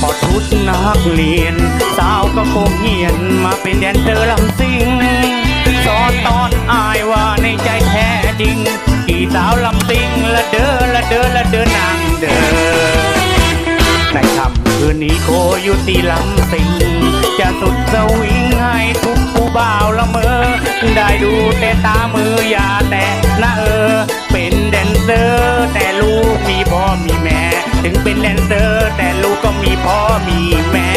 พอทุกนาคเรียน สาวก็คงเหียนมาเป็นแดนเซอร์ลำซิงสอนตอนอายว่าในใจแท้จริงกี่สาวลำซิงละเด้อละเด้อละเด้อนางเด้อในคำคืนนี้โคอยู่ที่ลำสิง จะสุดสวิงให้ทุกผู้บ่าวละเมอ ได้ดูแต่ตามืออย่าแต่นะเออ มีพ่อมีแม่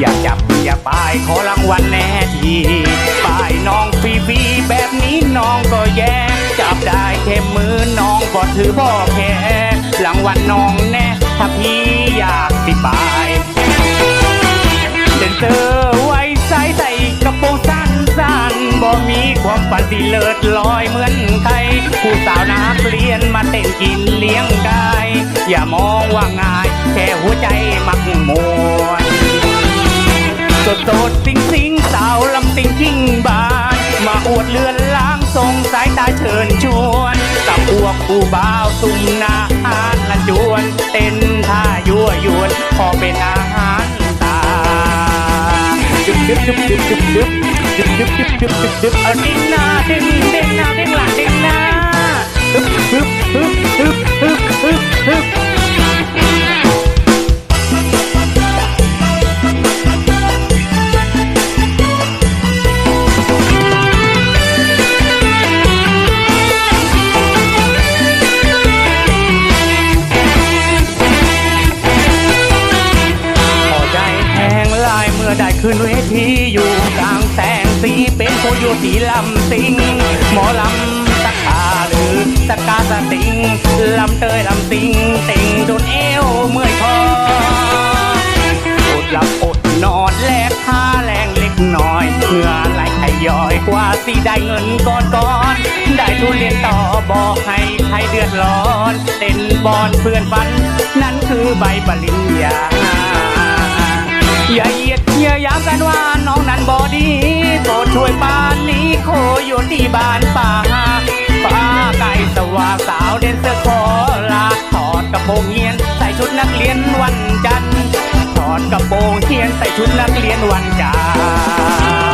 อย่าจับอย่าป้ายขอรางวัลแน่ทีป้ายน้องฟรีๆแบบนี้น้องก็แย่จับได้แค่มือน้องก็ถือพ่อแค่รางวัลน้องแน่ถ้าพี่อยากสิป้ายเดนเซอร์ไว้ใส่ใส่กระโปรงสั้นสั้นบ่มีความฝันที่เลิศลอยเหมือนใครผู้สาวนักเรียนมาเต้นกินเลี้ยงกายอย่ามองว่าง่าย แค่หัวใจมักมวนสดสดสิงสิงสาวลำสิงทิ้งบ้าน มาอวดเลือนล้างทรงสายตาเชิญชวนกับพวกผู้บ่าวสุ่มหนาหารละจวน เต้นท่ายั่วยวนพอเป็นอาหารตาดึบดึบดึบดึบดึบดึบดึบดึบดึบดึบดึบดึบเอาดิ้งหน้าดึงดึงหน้า อได้ขึ้นเวทีอยู่กลางแสงสีเป็นโคโยตีลำสิง หมอลำตะกขาหรือตะกกาสติงลำเตยลำสิงติงโดนเอวเมื่อยคออดหลับอดนอนแลกค่าแรงเล็กน้อยเหงื่อไหลไขย่อยกว่าสิได้เงินก่อนก่อนๆได้ทุนเรียนต่อบอกให้ใครเดือดร้อนเต้นบอลเพื่อนฝัน นั่นคือใบปริญญา อย่าเหยียดอย่ายามกันว่าน้องนั้นบอดีโปรดช่วยป้านนี้โคอยู่ที่บ้านป่าป้าไก่สว่างสาวเดนเซอร์คอลาถอดกระโปรงเฮียนใส่ชุดนักเรียนวันจันทร์ถอดกระโปรงเฮียนใส่ชุดนักเรียนวันจันทร์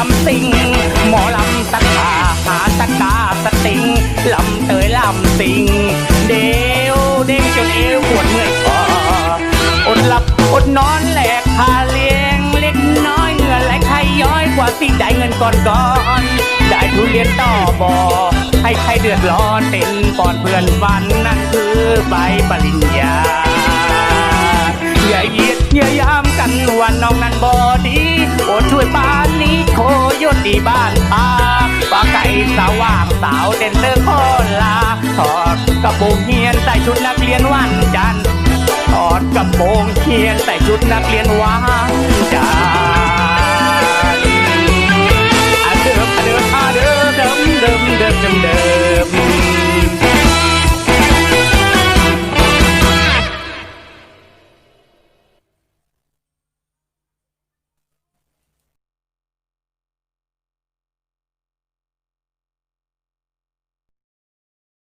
ลำสิง หมอลำตะกาหาตะกาสติงลำเตยลำสิง เดวเด้งจนเอวปวดเมื่อยคออดหลับอดนอนแหลกพาเลี้ยงเล็กน้อยเหงื่อไหลใครย้อยกว่าสิ่งได้เงินก่อนก่อนได้ทุเรียนต่อบอให้ใครเดือดร้อนเต้นก่อนเพื่อนฝันนั่นคือใบปริญญาีบ้านป้าปลาไก่สว่างสาวเด่นเตอกคนลาถอดกระโปรงเฮียนใส่ชุดนักเรียนวันจันทถอดกระโปรงเฮียนใส่ชุดนักเรียนวันจันทร์เดิมเดิมเดิมเดิมเดิมเดิม